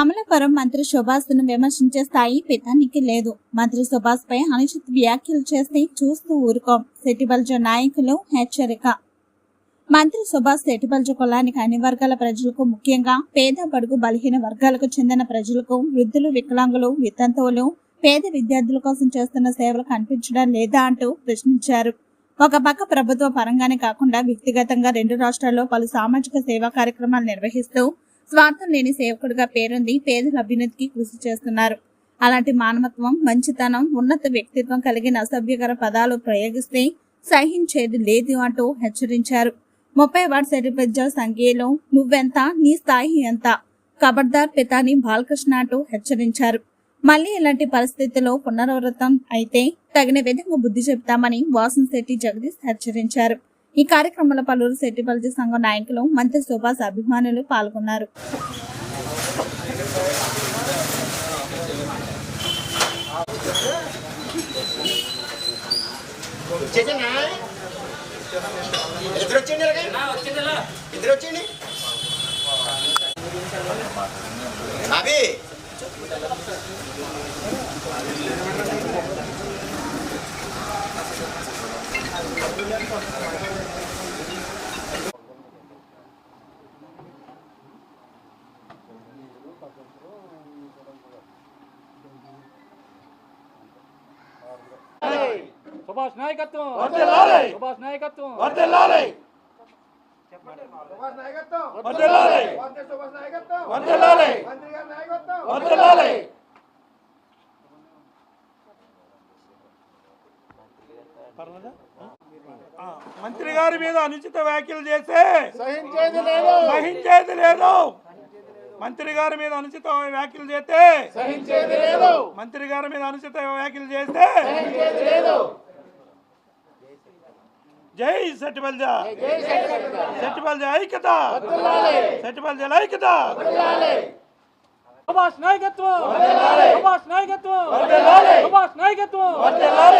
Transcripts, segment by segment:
అమలాపురం మంత్రి సుభాష్ను విమర్శించే స్థాయి పితానికి లేదు. మంత్రి సుభాష్ పై అనుచిత వ్యాఖ్యలు చేస్తే చూస్తూ ఊరుకోం. సెటిబల్జ నాయకులు హెచ్చరిక. మంత్రి సుభాష్ సెటిబల్జ కులానికి అన్ని వర్గాల ప్రజలకు ముఖ్యంగా పేద బడుగు బలహీన వర్గాలకు చెందిన ప్రజలకు వృద్ధులు వికలాంగులు వితంతువులు పేద విద్యార్థుల కోసం చేస్తున్న సేవలు కనిపించడం లేదా అంటూ ప్రశ్నించారు. ఒక పక్క ప్రభుత్వ పరంగానే కాకుండా వ్యక్తిగతంగా రెండు రాష్ట్రాల్లో పలు సామాజిక సేవా కార్యక్రమాలు నిర్వహిస్తూ స్వార్థం లేని సేవకుడిగా పేరుంది పేదల అభ్యున్నతికి కృషి చేస్తున్నారు. అలాంటి మానవత్వం మంచితనం ఉన్నత వ్యక్తిత్వం కలిగిన అసభ్యకర పదాలు ప్రయోగిస్తే సహించేది లేదు అంటూ హెచ్చరించారు. ముప్పై వార్డ్ సరిపెద్ద సంఖ్యలో నువ్వెంత నీ స్థాయి ఎంత? కబర్దార్ పితాని బాలకృష్ణ అంటూ హెచ్చరించారు. మళ్ళీ ఇలాంటి పరిస్థితుల్లో పునరావృతం అయితే తగిన విధంగా బుద్ధి చెప్తామని వాసన్ శెట్టి జగదీష్ హెచ్చరించారు. ఈ కార్యక్రమంలో పలువురు శెట్టిపల్లి సంఘం నాయకులు మంత్రి సుభాష్ అభిమానులు పాల్గొన్నారు. అభి సుభాష్ నాయకత్వం. సుభాష్ నాయకత్వం. నాయకత్వం. నాయకత్వం. మంత్రి గారి మీద అనుచిత వ్యాఖ్యలు చేస్తే సహించేది లేదు. మంత్రి గారి మీద అనుచిత వ్యాఖ్యలు చేస్తే మంత్రి గారి మీద అనుచిత వ్యాఖ్యలు చేస్తే జై సెట్టిబల్జ సెట్టిబల్జ ఐక్యత. సెట్టిబల్జ ఐక్యత. సుభాష్ నాయకత్వం! సుభాష్ నాయకత్వం. సుభాష్ నాయకత్వం.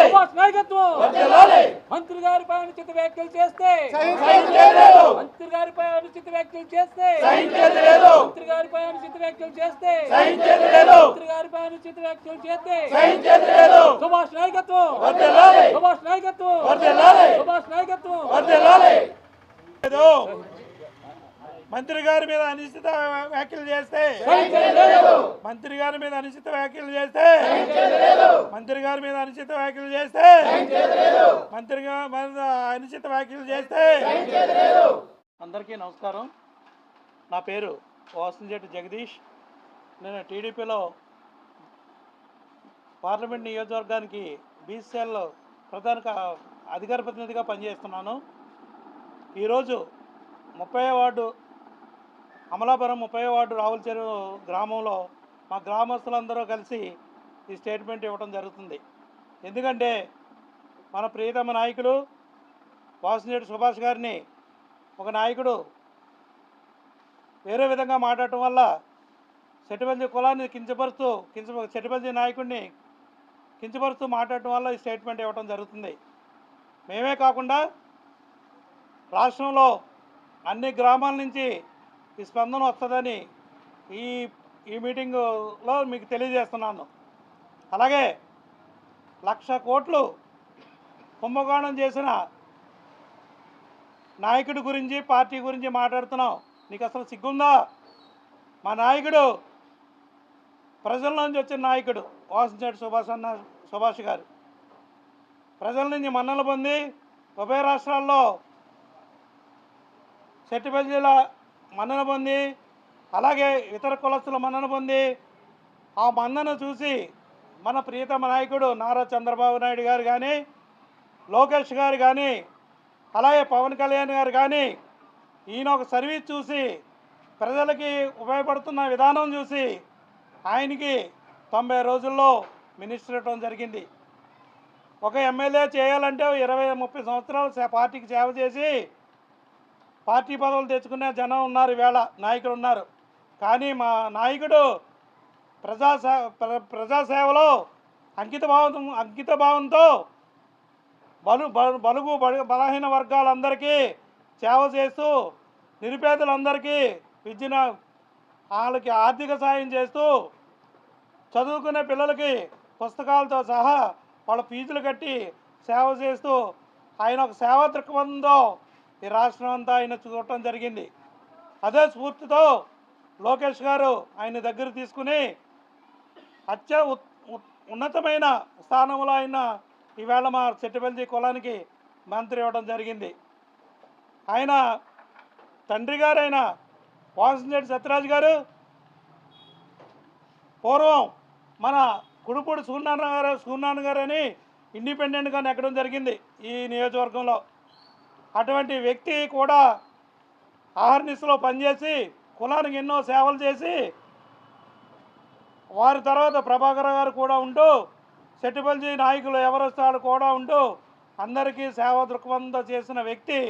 సుభాష్ నాయకత్వం. మంత్రి గారిపై అనుచిత వ్యాఖ్యలు చేస్తే! మంత్రి గారిపై అనుచిత వ్యాఖ్యలు చేస్తే! మంత్రి గారిపై అనుచిత వ్యాఖ్యలు చేస్తే! మంత్రి గారిపై అనుచిత వ్యాఖ్యలు చేస్తే! సుభాష్ నాయకత్వం. సుభాష్ నాయకత్వం. సుభాష్ నాయకత్వం! మంత్రి గారి మీద అనిశ్చిత వ్యాఖ్యలు చేస్తే మంత్రి గారి మీద అనిశ్చిత వ్యాఖ్యలు చేస్తే మంత్రి గారి మీద అనిశ్చిత వ్యాఖ్యలు చేస్తే మంత్రి గారి మీద అనిశ్చిత వ్యాఖ్యలు చేస్తే. అందరికీ నమస్కారం. నా పేరు వాసంజెట్టి జగదీష్. నేను టీడీపీలో పార్లమెంట్ నియోజకవర్గానికి బీసీఎల్ ప్రధాన అధికార ప్రతినిధిగా పనిచేస్తున్నాను. ఈరోజు ముప్పై వార్డు అమలాపురం ముప్పై వార్డు రావుల చెరువు గ్రామంలో మా గ్రామస్తులందరూ కలిసి ఈ స్టేట్మెంట్ ఇవ్వడం జరుగుతుంది. ఎందుకంటే మన ప్రియతమ నాయకులు వాసినేటి సుభాష్ గారిని ఒక నాయకుడు వేరే విధంగా మాట్లాడటం వల్ల సెటిబల్జీ కులాన్ని కించపరుస్తూ కించ సెటిబల్జీ నాయకుడిని కించపరుస్తూ మాట్లాడటం వల్ల ఈ స్టేట్మెంట్ ఇవ్వడం జరుగుతుంది. మేమే కాకుండా రాష్ట్రంలో అన్ని గ్రామాల నుంచి ఈ స్పందన వస్తుందని ఈ ఈ మీటింగులో మీకు తెలియజేస్తున్నాను. అలాగే లక్ష కోట్లు కుంభకోణం చేసిన నాయకుడి గురించి పార్టీ గురించి మాట్లాడుతున్నాం. నీకు అసలు సిగ్గుందా? మా నాయకుడు ప్రజల నుంచి వచ్చిన నాయకుడు వాసంచేటి సుభాష్ అన్న సుభాష్ గారు. ప్రజల నుంచి మన్నలు పొంది ఉభయ రాష్ట్రాల్లో సెట్టిపల్లి జిల్లా మన్నన పొంది అలాగే ఇతర కులస్తుల మన్నన పొంది ఆ మన్నను చూసి మన ప్రియతమ నాయకుడు నారా చంద్రబాబు నాయుడు గారు కానీ లోకేష్ గారు కానీ అలాగే పవన్ కళ్యాణ్ గారు కానీ ఈయన ఒక సర్వీస్ చూసి ప్రజలకి ఉపయోగపడుతున్న విధానం చూసి ఆయనకి తొంభై రోజుల్లో మినిస్టర్ ఇవ్వడం జరిగింది. ఒక ఎమ్మెల్యే చేయాలంటే ఇరవై ముప్పై సంవత్సరాలు పార్టీకి సేవ చేసి పార్టీ పదవులు తెచ్చుకునే జనం ఉన్నారు వేళ నాయకులు ఉన్నారు. కానీ మా నాయకుడు ప్రజా ప్రజాసేవలో అంకిత భావం అంకిత భావంతో బలు బలుగు బలహీన వర్గాలందరికీ సేవ చేస్తూ నిరుపేదలందరికీ విద్యను వాళ్ళకి ఆర్థిక సాయం చేస్తూ చదువుకునే పిల్లలకి పుస్తకాలతో సహా వాళ్ళ ఫీజులు కట్టి సేవ చేస్తూ ఆయన ఒక సేవా దృక్పథంతో ఈ రాష్ట్రం అంతా ఆయన చూడటం జరిగింది. అదే స్ఫూర్తితో లోకేష్ గారు ఆయన దగ్గర తీసుకుని అత్య ఉత్- ఉన్నతమైన స్థానంలో ఆయన ఈవేళ మా చెట్టుబెల్జీ కులానికి మంత్రి ఇవ్వడం జరిగింది. ఆయన తండ్రి గారైన వాసంశెట్టి సత్యరాజు గారు పూర్వం మన కుడుపూడి సూర్యనారాయణ గారు సూర్యనారాయణ గారు అని ఇండిపెండెంట్గా నెక్కడం జరిగింది ఈ నియోజకవర్గంలో. అటువంటి వ్యక్తి కూడా ఆహర్నిస్లో పనిచేసి కులానికి ఎన్నో సేవలు చేసి వారి తర్వాత ప్రభాకర్ గారు కూడా ఉంటూ సెట్టిపల్లి నాయకులు ఎవరొస్తాడు కూడా ఉంటూ అందరికీ సేవ దృక్పథంతో చేసిన వ్యక్తి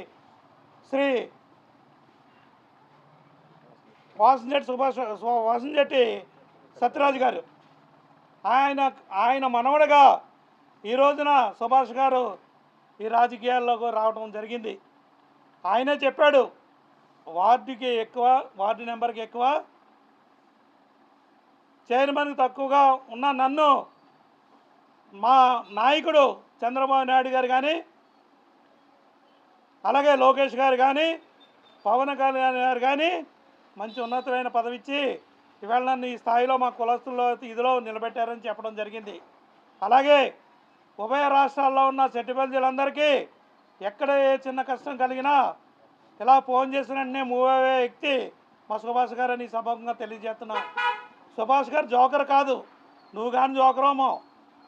శ్రీ వాసంజెట్టి సుభాష్ వాసంజెట్టి సత్యరాజు గారు. ఆయన ఆయన మనవడగా ఈ రోజున సుభాష్ గారు ఈ రాజకీయాల్లోకి రావడం జరిగింది. ఆయనే చెప్పాడు వార్డుకి ఎక్కువ వార్డు నెంబర్కి ఎక్కువ చైర్మన్కి తక్కువగా ఉన్న నన్ను మా నాయకుడు చంద్రబాబు నాయుడు గారు కానీ అలాగే లోకేష్ గారు కానీ పవన్ కళ్యాణ్ గారు కానీ మంచి ఉన్నతమైన పదవి ఇచ్చి ఇవాళ నన్ను ఈ స్థాయిలో మా కులస్తుల్లో ఇదిలో నిలబెట్టారని చెప్పడం జరిగింది. అలాగే ఉభయ రాష్ట్రాల్లో ఉన్న సెట్టిబల్జీలందరికీ ఎక్కడ ఏ చిన్న కష్టం కలిగినా ఇలా ఫోన్ చేసిన వెంటనే మూవ్ అయ్యే వ్యక్తి మా సుభాష్ గారు అని సభంగా తెలియజేస్తున్నా. సుభాష్ గారు జోకర్ కాదు. నువ్వు కానీ జోకరేమో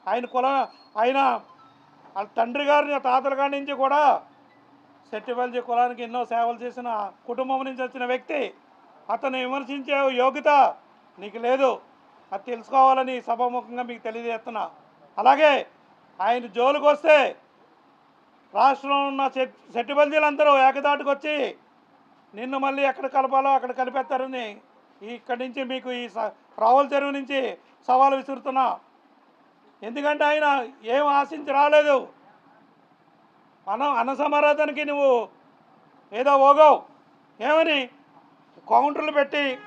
ఆయన కుల ఆయన వాళ్ళ తండ్రి గారిని తాతల గారి నుంచి కూడా సెట్టిబల్జీ కులానికి ఎన్నో సేవలు చేసిన కుటుంబం నుంచి వచ్చిన వ్యక్తి అతను విమర్శించే యోగ్యత నీకు లేదు. అది తెలుసుకోవాలని సభాముఖంగా మీకు తెలియజేస్తున్నా. అలాగే ఆయన జోలికి వస్తే రాష్ట్రంలో ఉన్న సెట్ సెట్టిబల్జీలందరూ ఏకదాటికి వచ్చి నిన్ను మళ్ళీ ఎక్కడ కలపాలో అక్కడ కలిపేస్తారని ఇక్కడి నుంచి మీకు ఈ స- రావుల చెరువు నుంచి సవాలు విసురుతున్నా. ఎందుకంటే ఆయన ఏం ఆశించి రాలేదు. మనం అన్నసమారాధనకి నువ్వు ఏదో ఓగవు. ఏమని? కౌంటర్లు పెట్టి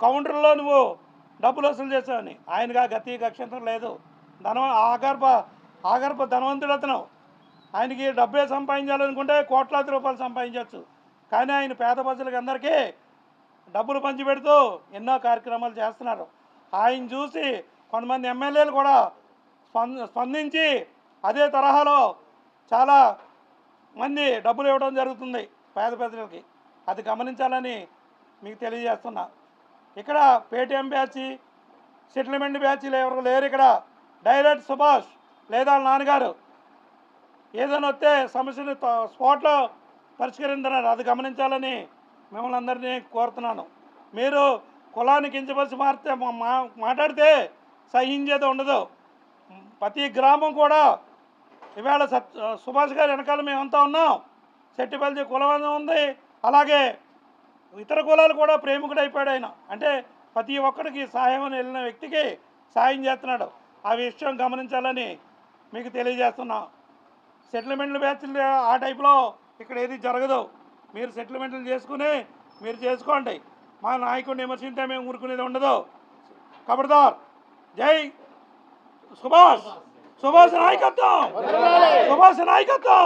కౌంటర్లో నువ్వు డబ్బులు వసూలు చేసావని. ఆయనగా గతి గక్షంతరం లేదు. ధనం ఆగర్భ ఆగర్భ ధనవంతుడు అతను. ఆయనకి డబ్బే సంపాదించాలనుకుంటే కోట్లాది రూపాయలు సంపాదించవచ్చు కానీ ఆయన పేద ప్రజలకి అందరికీ డబ్బులు పంచిపెడుతూ ఎన్నో కార్యక్రమాలు చేస్తున్నారు. ఆయన చూసి కొంతమంది ఎమ్మెల్యేలు కూడా స్పంద స్పందించి అదే తరహాలో చాలా మంది డబ్బులు ఇవ్వడం జరుగుతుంది పేద ప్రజలకి. అది గమనించాలని మీకు తెలియజేస్తున్నా. ఇక్కడ పేటిఎం బ్యాచ్ సెటిల్మెంట్ బ్యాచ్లు ఎవరు లేరు ఇక్కడ. డైరెక్ట్ సుభాష్ లేదా నాన్నగారు? ఏదైనా వస్తే సమస్యను స్పాట్లో పరిష్కరించన్నారు అది గమనించాలని మిమ్మల్ని అందరినీ కోరుతున్నాను. మీరు కులాన్ని కించపరిచి మారితే మా- మా- మాట్లాడితే సహించేది ఉండదు. ప్రతి గ్రామం కూడా ఇవాళ సత్ సుభాష్ గారి వెనకాల మేమంతా ఉన్నాం. చెట్టిపల్లి కులం ఉంది. అలాగే ఇతర కులాలు కూడా ప్రేమికుడు అయిపోయాడు ఆయన. అంటే ప్రతి ఒక్కరికి సహాయం వెళ్ళిన వ్యక్తికి సాయం చేస్తున్నాడు. ఆ విషయం గమనించాలని మీకు తెలియజేస్తున్నా. సెటిల్మెంట్లు బ్యాచ్లు ఆ టైప్లో ఇక్కడ ఏది జరగదు. మీరు సెటిల్మెంట్లు చేసుకుని మీరు చేసుకోండి. మా నాయకుడిని విమర్శించే మేము ఊరుకునేది ఉండదు. కబడ్దార్ జై సుభాష్. సుభాష్ నాయకత్వం. సుభాష్ నాయకత్వం.